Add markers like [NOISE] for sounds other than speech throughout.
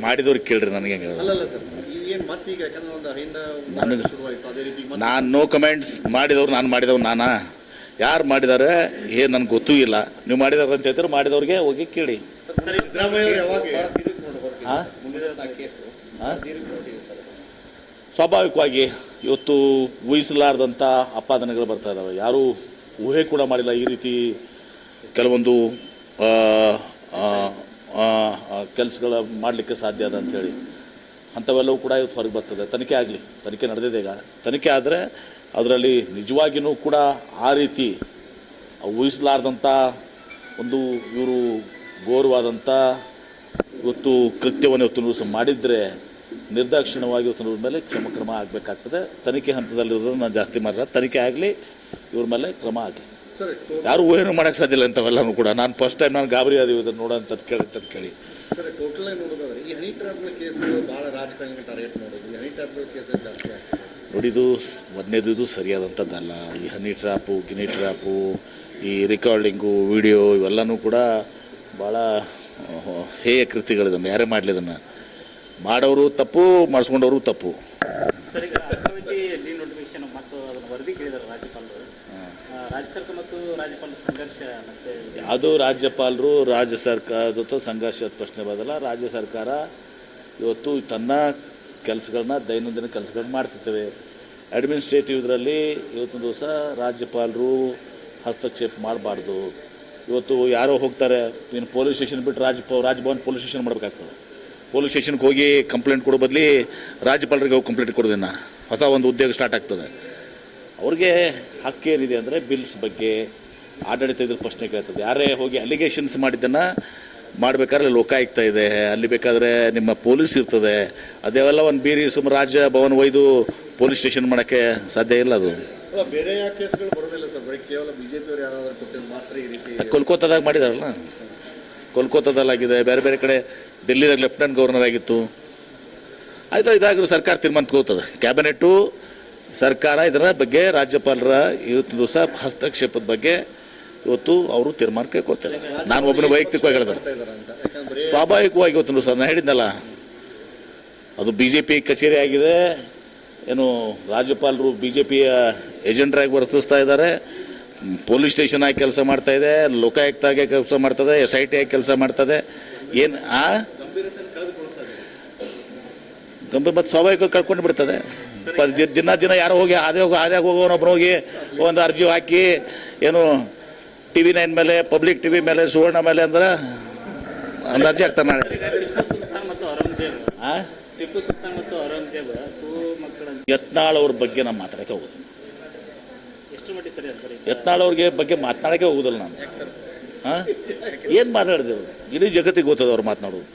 ಮಾಡಿದವ್ರಿಗೆ ಕೇಳ್ರಿ ನನಗೆ ಹೆಂಗೆ ನನಗೆ- ಅದೇ ರೀತಿ ನಾನು ನೋ ಕಮೆಂಟ್ಸ್ ಮಾಡಿದವ್ರು ನಾನು ಮಾಡಿದವ್ರು ನಾನಾ? ಯಾರು ಮಾಡಿದ್ದಾರೆ ಏನು ನನಗೆ ಗೊತ್ತೂ ಇಲ್ಲ. ನೀವು ಮಾಡಿದಾರೆ ಅಂತ ಹೇಳ್ತಾರೆ? ಮಾಡಿದವ್ರಿಗೆ ಹೋಗಿ ಕೇಳಿ. ಸ್ವಾಭಾವಿಕವಾಗಿ ಇವತ್ತು ಊಹಿಸಲಾರ್ದಂಥ ಅಪಾದನೆಗಳು ಬರ್ತಾ ಇದ್ದಾವೆ ಯಾರೂ ಊಹೆ ಕೂಡ ಮಾಡಿಲ್ಲ ಈ ರೀತಿ ಕೆಲವೊಂದು ಕೆಲಸಗಳ ಮಾಡಲಿಕ್ಕೆ ಸಾಧ್ಯ ಅದ ಅಂಥೇಳಿ ಅಂಥವೆಲ್ಲವೂ ಕೂಡ ಇವತ್ತು ಹೊರಗೆ ಬರ್ತದೆ. ತನಿಖೆ ಆಗಲಿ, ತನಿಖೆ ನಡೆದಿದೆ ಈಗ. ತನಿಖೆ ಆದರೆ ಅದರಲ್ಲಿ ನಿಜವಾಗಿಯೂ ಕೂಡ ಆ ರೀತಿ ಊಹಿಸಲಾರ್ದಂಥ ಒಂದು ಇವರು ಘೋರವಾದಂಥ ಇವತ್ತು ಕೃತ್ಯವನ್ನು ಇವತ್ತು ನಿರ್ಸ ಮಾಡಿದರೆ ನಿರ್ದಾಕ್ಷಿಣ್ಯವಾಗಿ ಇವತ್ತು ಇವ್ರ ಮೇಲೆ ಕ್ಷಮ ಕ್ರಮ ಆಗಬೇಕಾಗ್ತದೆ. ತನಿಖೆ ಹಂತದಲ್ಲಿರೋದನ್ನು ನಾನು ಜಾಸ್ತಿ ಮಾಡಿಲ್ಲ ತನಿಖೆ ಆಗಲಿ, ಇವ್ರ ಮೇಲೆ ಕ್ರಮ ಆಗಲಿ. ಯಾರು ಊಹೆನೂ ಮಾಡೋಕ್ಕೆ ಸಾಧ್ಯ ಇಲ್ಲ ಅಂತವೆಲ್ಲನೂ ಕೂಡ. ನಾನು ಫಸ್ಟ್ ಟೈಮ್ ನಾನು ಗಾಬರಿ ಆದೀವಿ ಇದನ್ನು ನೋಡೋಂಥದ್ದು ಕೇಳಿ ಅಂತದ್ದು ಕೇಳಿ. ಸರ್ ಟೋಟಲ್ ಆಗಿ ನೋಡೋದಾದ್ರೆ ಈ ಹನಿ ಟ್ರ್ಯಾಪ್ಗಳ ಕೇಸ್ಗಳು ಭಾಳ ರಾಜಕಾರಣಿ ಟಾರ್ಗೆಟ್ ಮಾಡೋದು ಈ ಹನಿ ಟ್ರ್ಯಾಪ್ಗಳ ಕೇಸ್ ಜಾಸ್ತಿ ಆಗ್ತದೆ. ನೋಡಿ ಇದು ಮೊದಲನೇದು ಇದು ಸರಿಯಾದಂಥದ್ದಲ್ಲ ಈ ಹನಿ ಟ್ರ್ಯಾಪು ಗಿನಿ ಟ್ರ್ಯಾಪು ಈ ರೆಕಾರ್ಡಿಂಗು ವಿಡಿಯೋ ಇವೆಲ್ಲನೂ ಕೂಡ ಭಾಳ ಹೇಯ ಕೃತಿಗಳಿದನ್ನು ಯಾರೇ ಮಾಡಲಿ ಅದನ್ನು ಮಾಡೋರು ತಪ್ಪು ಮಾಡಿಸ್ಕೊಂಡವರು ತಪ್ಪು. ರಾಜ್ಯ ಅದು ರಾಜ್ಯಪಾಲರು ರಾಜ್ಯ ಸರ್ಕಾರದ ಜೊತೆ ಸಂಘರ್ಷದ ಪ್ರಶ್ನೆ ಬದಲ. ರಾಜ್ಯ ಸರ್ಕಾರ ಇವತ್ತು ತನ್ನ ಕೆಲಸಗಳನ್ನ, ದೈನಂದಿನ ಕೆಲಸಗಳನ್ನ ಮಾಡ್ತಿರ್ತೇವೆ. ಅಡ್ಮಿನಿಸ್ಟ್ರೇಟಿವ್ ಇದರಲ್ಲಿ ಇವತ್ತಿನ ದಿವಸ ರಾಜ್ಯಪಾಲರು ಹಸ್ತಕ್ಷೇಪ ಮಾಡಬಾರ್ದು. ಇವತ್ತು ಯಾರೋ ಹೋಗ್ತಾರೆ ಇನ್ನು ಪೊಲೀಸ್ ಸ್ಟೇಷನ್ ಬಿಟ್ಟು ರಾಜ, ರಾಜ್ಭವನ್ ಪೊಲೀಸ್ ಸ್ಟೇಷನ್ ಮಾಡಬೇಕಾಗ್ತದೆ. ಪೊಲೀಸ್ ಸ್ಟೇಷನ್ಗೆ ಹೋಗಿ ಕಂಪ್ಲೇಂಟ್ ಕೊಡೋ ಬದಲಿ ರಾಜ್ಯಪಾಲರಿಗೆ ಹೋಗಿ ಕಂಪ್ಲೇಂಟ್ ಕೊಡೋದಿನ್ನ ಹೊಸ ಒಂದು ಉದ್ಯೋಗ ಸ್ಟಾರ್ಟ್ ಆಗ್ತದೆ. ಅವ್ರಿಗೆ ಹಕ್ಕೇನಿದೆ ಅಂದರೆ ಬಿಲ್ಸ್ ಬಗ್ಗೆ ಆಡಳಿತ ಇದ್ರ ಪ್ರಶ್ನೆ ಕೇಳ್ತದೆ. ಯಾರೇ ಹೋಗಿ ಅಲಿಗೇಷನ್ಸ್ ಮಾಡಿದ್ದನ್ನು ಮಾಡಬೇಕಾದ್ರೆ ಲೋಕಾಯುಕ್ತ ಇದೆ. ಅಲ್ಲಿ ಬೇಕಾದರೆ ನಿಮ್ಮ ಪೊಲೀಸ್ ಇರ್ತದೆ. ಅದೆಲ್ಲ ಒಂದು ಬೀರಿ ಸುಮ್ಮ ರಾಜ್ಯ ಭವನ ಒಯ್ದು ಪೊಲೀಸ್ ಸ್ಟೇಷನ್ ಮಾಡೋಕ್ಕೆ ಸಾಧ್ಯ ಇಲ್ಲ ಅದು. ಬೇರೆ ಕೋಲ್ಕತ್ತಾದಾಗ ಮಾಡಿದಾರಲ್ಲ? ಕೋಲ್ಕತ್ತಾದಲ್ಲಾಗಿದೆ. ಬೇರೆ ಬೇರೆ ಕಡೆ ಡೆಲ್ಲಿದಾಗ ಲೆಫ್ಟಿನೆಂಟ್ ಗವರ್ನರ್ ಆಗಿತ್ತು. ಆಯಿತು ಇದಾಗಿರೋ ಸರ್ಕಾರ ತೀರ್ಮಾನ ತಗೋತದೆ ಕ್ಯಾಬಿನೆಟ್ಟು ಸರ್ಕಾರ ಇದರ ಬಗ್ಗೆ ರಾಜ್ಯಪಾಲರ ಇವತ್ತು ದಿವಸ ಹಸ್ತಕ್ಷೇಪದ ಬಗ್ಗೆ ಇವತ್ತು ಅವರು ತೀರ್ಮಾನ ಕೈಕೊಳ್ತಾರೆ ನಾನು ಒಬ್ಬನ ವೈಯಕ್ತಿಕವಾಗಿ ಹೇಳಿದೆ. ಇದಾರೆ ಅಂತ ಯಾಕಂದ್ರೆ ಬರೀ ಸ್ವಾಭಾವಿಕವಾಗಿ ಇವತ್ತು ದಿವಸ ನಾನು ಹೇಳಿದ್ನಲ್ಲ, ಅದು ಬಿ ಜೆ ಪಿ ಕಚೇರಿ ಆಗಿದೆ. ಏನು ರಾಜ್ಯಪಾಲರು ಬಿ ಜೆ ಪಿಯ ಏಜೆಂಟ್ರಾಗಿ ವರ್ತಿಸ್ತಾ ಇದ್ದಾರೆ. ಪೊಲೀಸ್ ಸ್ಟೇಷನ್ ಆಗಿ ಕೆಲಸ ಮಾಡ್ತಾ ಇದೆ. ಲೋಕಾಯುಕ್ತ ಆಗಿ ಕೆಲಸ ಮಾಡ್ತದೆ. ಎಸ್ ಐ ಟಿ ಆಗಿ ಕೆಲಸ ಮಾಡ್ತದೆ. ಏನು ಆ ಗಂಭೀರ ಮತ್ತು ಸ್ವಾಭಾವಿಕ ಕಳ್ಕೊಂಡು ಬಿಡ್ತದೆ. ದಿನ ದಿನ ಯಾರೋ ಹೋಗಿ ಅದೇ ಹೋಗಿ ಅದೇ ಹೋಗೋನೊಬ್ಬರು ಹೋಗಿ ಒಂದು ಅರ್ಜಿ ಹಾಕಿ ಏನು ಟಿ ವಿ ನೈನ್ ಮೇಲೆ, ಪಬ್ಲಿಕ್ ಟಿ ವಿ ಮೇಲೆ, ಸುವರ್ಣ ಮೇಲೆ ಅಂದ್ರೆ ಒಂದು ಅರ್ಜಿ ಹಾಕ್ತಾರೆ ನಾಳೆ. ಯತ್ನಾಳ್ ಅವ್ರ ಬಗ್ಗೆ ನಾನು ಮಾತಾಡಕ್ಕೆ ಹೋಗೋದು ಯತ್ನಾಳ್ ಅವ್ರಿಗೆ ಬಗ್ಗೆ ಮಾತನಾಡಕ್ಕೆ ಹೋಗುದಿಲ್ಲ ನಾನು. ಹಾಂ ಏನು ಇಡೀ ಜಗತ್ತಿಗೆ ಗೊತ್ತದ ಅವ್ರು ಮಾತನಾಡೋದು.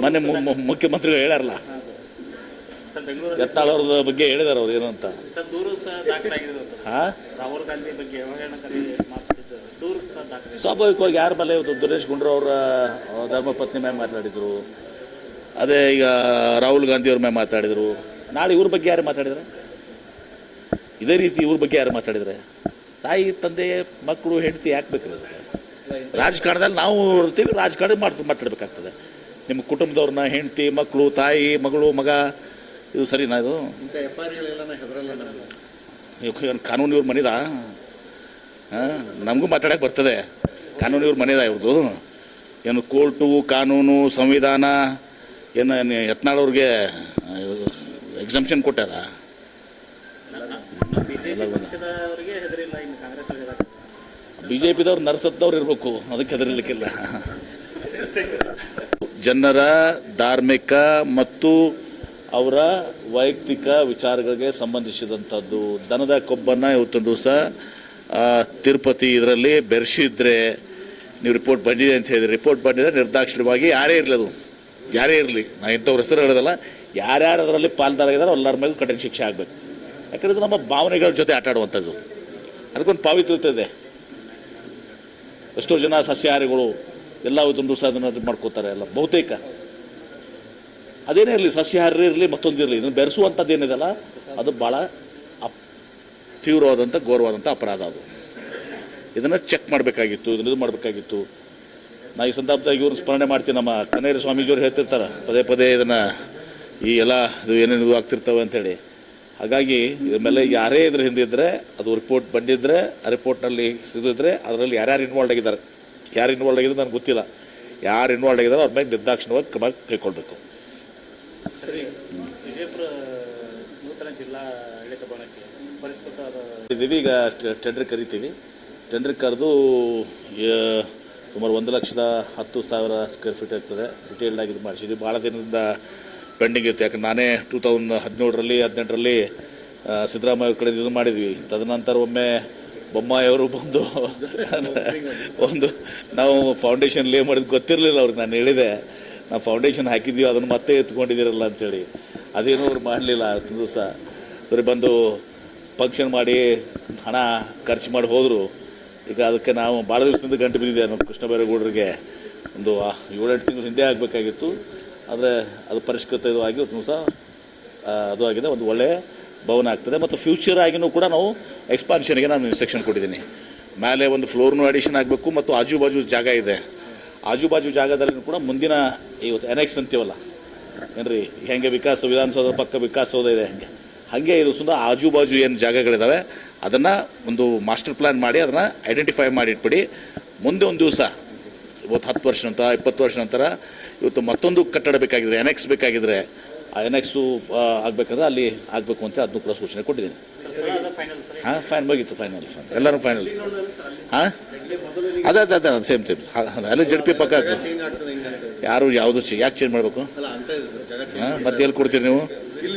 ಮೊನ್ನೆ ಮುಖ್ಯಮಂತ್ರಿಗಳು ಹೇಳ್ಯಾರಲ್ಲ ಎತ್ತಾಳವ್ರದ ಬಗ್ಗೆ ಹೇಳಿದಾರೆ ಅವ್ರು ಏನು ಅಂತ. ಸ್ವಾಭಾವಿಕವಾಗಿ ಯಾರ ಮೇಲೆ ಇವತ್ತು ದುರೇಶ್ ಗುಂಡ್ರು ಅವರ ಧರ್ಮಪತ್ನಿ ಮೇಲೆ ಮಾತಾಡಿದರು. ಅದೇ ಈಗ ರಾಹುಲ್ ಗಾಂಧಿ ಅವ್ರ ಮೇಲೆ ಮಾತಾಡಿದರು. ನಾಳೆ ಇವ್ರ ಬಗ್ಗೆ ಯಾರು ಮಾತಾಡಿದ್ರೆ? ಇದೇ ರೀತಿ ಇವ್ರ ಬಗ್ಗೆ ಯಾರು ಮಾತಾಡಿದ್ರೆ? ತಾಯಿ, ತಂದೆ, ಮಕ್ಕಳು, ಹೆಂಡತಿ ಯಾಕೆ ಬೇಕ್ರಿ ರಾಜಕಾರಣದಲ್ಲಿ ನಾವು ಇರ್ತೀವಿ ರಾಜಕಾರಣ ಮಾಡ್ ಮಾತಾಡಬೇಕಾಗ್ತದೆ. ನಿಮ್ಮ ಕುಟುಂಬದವ್ರನ್ನ ಹೆಂಡತಿ ಮಕ್ಕಳು ತಾಯಿ ಮಗಳು ಮಗ ಇದು ಸರಿನಾ ಇದು? ಕಾನೂನು ಇವ್ರ ಮನೆದ? ಹಾಂ ನಮಗೂ ಮಾತಾಡಕ್ಕೆ ಬರ್ತದೆ. ಕಾನೂನು ಇವ್ರ ಮನೆದ ಇವ್ರದ್ದು ಏನು ಕೋರ್ಟು ಕಾನೂನು ಸಂವಿಧಾನ ಏನು ಏನು ಯತ್ನಾಳವ್ರಿಗೆ ಎಕ್ಸಾಮ್ಷನ್ ಕೊಟ್ಟಾರ? ಬಿ ಜೆ ಪಿದವ್ರು ನರಸತ್ತವ್ರು ಇರಬೇಕು. ಅದಕ್ಕೆ ಹೆದರ್ಲಿಕ್ಕಿಲ್ಲ. ಜನರ ಧಾರ್ಮಿಕ ಮತ್ತು ಅವರ ವೈಯಕ್ತಿಕ ವಿಚಾರಗಳಿಗೆ ಸಂಬಂಧಿಸಿದಂಥದ್ದು. ದನದ ಕೊಬ್ಬನ್ನು ಇವತ್ತೊಂದು ದಿವಸ ತಿರುಪತಿ ಇದರಲ್ಲಿ ಬೆರೆಸಿದ್ರೆ ನೀವು ರಿಪೋರ್ಟ್ ಬಂದಿದೆ ಅಂತ ಹೇಳಿದ್ರೆ, ರಿಪೋರ್ಟ್ ಬಂದಿದೆ ನಿರ್ದಾಕ್ಷಿಣ್ಯವಾಗಿ ಯಾರೇ ಇರಲಿ ಅದು. ಯಾರೇ ಇರಲಿ. ನಾನು ಇಂಥವ್ರ ಹೆಸರು ಹೇಳೋದಲ್ಲ. ಯಾರ್ಯಾರು ಅದರಲ್ಲಿ ಪಾಲ್ದಾರಾಗಿದ್ದಾರೆ ಎಲ್ಲರ ಮೇಲೂ ಕಠಿಣ ಶಿಕ್ಷೆ ಆಗಬೇಕು. ಯಾಕಂದ್ರೆ ನಮ್ಮ ಭಾವನೆಗಳ ಜೊತೆ ಆಟ ಆಡುವಂಥದ್ದು. ಅದಕ್ಕೊಂದು ಪಾವಿತ್ರ್ಯತೆ ಇದೆ. ಎಷ್ಟೋ ಜನ ಸಸ್ಯಾಹಾರಿಗಳು ಎಲ್ಲ ಇವತ್ತೊಂದು ಸಹ ಅದನ್ನು ಇದು ಮಾಡ್ಕೋತಾರೆ ಎಲ್ಲ, ಬಹುತೇಕ. ಅದೇನೇ ಇರಲಿ, ಸಸ್ಯಾಹಾರಿ ಇರಲಿ, ಮತ್ತೊಂದು ಇರಲಿ, ಇದನ್ನು ಬೆರೆಸುವಂಥದ್ದು ಏನಿದೆಲ್ಲ ಅದು ಭಾಳ ಅಪ್, ತೀವ್ರವಾದಂಥ, ಘೋರವಾದಂಥ ಅಪರಾಧ ಅದು. ಇದನ್ನು ಚೆಕ್ ಮಾಡಬೇಕಾಗಿತ್ತು, ಇದನ್ನು ಇದು ಮಾಡಬೇಕಾಗಿತ್ತು. ನಾ ಈ ಸಂದರ್ಭದಾಗ ಇವ್ರನ್ನ ಸ್ಮರಣೆ ಮಾಡ್ತೀನಿ, ನಮ್ಮ ಕನೇರಿ ಸ್ವಾಮೀಜಿಯವರು ಹೇಳ್ತಿರ್ತಾರೆ, ಪದೇ ಪದೇ ಇದನ್ನು ಈ ಎಲ್ಲ ಇದು ಏನೇನು ಆಗ್ತಿರ್ತವೆ ಅಂತೇಳಿ ಹಾಗಾಗಿ ಇದ್ರ ಮೇಲೆ ಯಾರೇ ಇದ್ರ ಹಿಂದಿದ್ರೆ ಅದು ರಿಪೋರ್ಟ್ ಬಂದಿದ್ದರೆ ಆ ರಿಪೋರ್ಟ್ನಲ್ಲಿ ಸಿದ್ದಿದ್ರೆ ಅದರಲ್ಲಿ ಯಾರ್ಯಾರು ಇನ್ವಾಲ್ವ್ ಆಗಿದ್ದಾರೆ. ಯಾರು ಇನ್ವಾಲ್ವ್ ಆಗಿದ್ರೆ ನನಗೆ ಗೊತ್ತಿಲ್ಲ. ಯಾರು ಇನ್ವಾಲ್ವ್ ಆಗಿದ್ದಾರೆ ಅವ್ರ ಮೇಲೆ ನಿರ್ದಾಕ್ಷಿಣ್ಯವಾಗಿ ಕ್ರಮ ಕೈಗೊಳ್ಬೇಕು ಇದ್ದೀವಿ ಈಗ ಟೆಂಡರ್ ಕರಿತೀವಿ. ಟೆಂಡರ್ ಕರೆದು ಸುಮಾರು ಒಂದು ಲಕ್ಷದ ಹತ್ತು ಸಾವಿರ ಸ್ಕ್ವೇರ್ ಫೀಟ್ ಆಗ್ತದೆ. ಡಿಟೇಲ್ಡ್ ಆಗಿ ಇದು ಮಾಡಿಸಿದ್ವಿ ಭಾಳ ದಿನದಿಂದ ಪೆಂಡಿಂಗ್ ಇತ್ತು. ಯಾಕಂದ್ರೆ ನಾನೇ ಟೂ ತೌಸಂಡ್ ಹದಿನೇಳರಲ್ಲಿ, ಹದಿನೆಂಟರಲ್ಲಿ ಸಿದ್ದರಾಮಯ್ಯ ಕಡೆ ಇದು ಮಾಡಿದ್ವಿ. ತದನಂತರ ಒಮ್ಮೆ ಬೊಮ್ಮಾಯಿಯವರು ಬಂದು [LAUGHS] ಒಂದು ನಾವು ಫೌಂಡೇಶನ್ ಲೇ ಮಾಡಿದ್ ಗೊತ್ತಿರಲಿಲ್ಲ ಅವ್ರಿಗೆ. ನಾನು ಹೇಳಿದೆ, ನಾವು ಫೌಂಡೇಶನ್ ಹಾಕಿದ್ವಿ, ಅದನ್ನು ಮತ್ತೆ ಎತ್ಕೊಂಡಿದ್ದೀರಲ್ಲ ಅಂತೇಳಿ. ಅದೇನೂ ಅವ್ರು ಮಾಡಲಿಲ್ಲ ದಿವಸ. ಸರಿ, ಬಂದು ಫಂಕ್ಷನ್ ಮಾಡಿ ಹಣ ಖರ್ಚು ಮಾಡಿ ಹೋದರು. ಈಗ ಅದಕ್ಕೆ ನಾವು ಭಾಳ ದಿವಸದಿಂದ ಗಂಟು ಬಿದ್ದಿದ್ದೆ ನಮ್ಮ ಕೃಷ್ಣ ಬೈರೇಗೌಡರಿಗೆ ಒಂದು ಏಳೆಂಟು ತಿಂಗಳು ಹಿಂದೆ ಆಗಬೇಕಾಗಿತ್ತು. ಆದರೆ ಅದು ಪರಿಷ್ಕೃತ ಇದು ಆಗಿ ಒಂದು ದಿವಸ ಅದು ಆಗಿದೆ, ಒಂದು ಒಳ್ಳೆಯ ಭವನ ಆಗ್ತದೆ. ಮತ್ತು ಫ್ಯೂಚರ್ ಆಗಿನೂ ಕೂಡ ನಾವು ಎಕ್ಸ್ಪಾನ್ಷನ್ಗೆ ನಾನು ಇನ್ಸ್ಟ್ರಕ್ಷನ್ ಕೊಟ್ಟಿದ್ದೀನಿ. ಮೇಲೆ ಒಂದು ಫ್ಲೋರ್ನು ಅಡಿಷನ್ ಆಗಬೇಕು ಮತ್ತು ಆಜು ಬಾಜು ಜಾಗ ಇದೆ. ಆಜು ಬಾಜು ಜಾಗದಲ್ಲಿ ಕೂಡ ಮುಂದಿನ ಇವತ್ತು ಎನೆಕ್ಸ್ ಅಂತೀವಲ್ಲ? ಏನ್ರಿ, ಹೆಂಗೆ ವಿಕಾಸ ವಿಧಾನಸೌಧ ಪಕ್ಕ ವಿಕಾಸಸೌಧ ಇದೆ ಹಂಗೆ? ಹಾಗೆ ಇದು ಸುಂದರ ಆಜು ಬಾಜು ಏನು ಜಾಗಗಳಿದ್ದಾವೆ ಅದನ್ನು ಒಂದು ಮಾಸ್ಟರ್ ಪ್ಲ್ಯಾನ್ ಮಾಡಿ, ಅದನ್ನು ಐಡೆಂಟಿಫೈ ಮಾಡಿ ಇಟ್ಬಿಡಿ. ಮುಂದೆ ಒಂದು ದಿವಸ ಇವತ್ತು ಹತ್ತು ವರ್ಷ ನಂತರ ಇಪ್ಪತ್ತು ವರ್ಷ ನಂತರ ಇವತ್ತು ಮತ್ತೊಂದು ಕಟ್ಟಡ ಬೇಕಾಗಿದ್ರೆ ಎನೆಕ್ಸ್ ಬೇಕಾಗಿದ್ರೆ ಆ ಎನೆಕ್ಸು ಆಗಬೇಕಂದ್ರೆ ಅಲ್ಲಿ ಆಗಬೇಕು ಅಂತ ಅದನ್ನು ಕೂಡ ಸೂಚನೆ ಕೊಟ್ಟಿದ್ದೀನಿ. ಫೈನಲ್ ಹಾಂ ಫೈನ್ ಮುಗೀತು ಫೈನಲ್ ಫೈನ್ ಎಲ್ಲರೂ ಫೈನಲ್ ಹಾಂ? ಅದೇ ಅದೇ ಅದೇ ಸೇಮ್ ಸೇಮ್ ಅಲ್ಲಿ ಜಡ್ ಪಿ ಪಕ್ಕ ಯಾರು ಯಾವುದು ಯಾಕೆ ಚೇಂಜ್ ಮಾಡಬೇಕು? ಹಾಂ ಮತ್ತೆ ಎಲ್ಲಿ ಕೊಡ್ತೀರಿ ನೀವು? ಇಲ್ಲ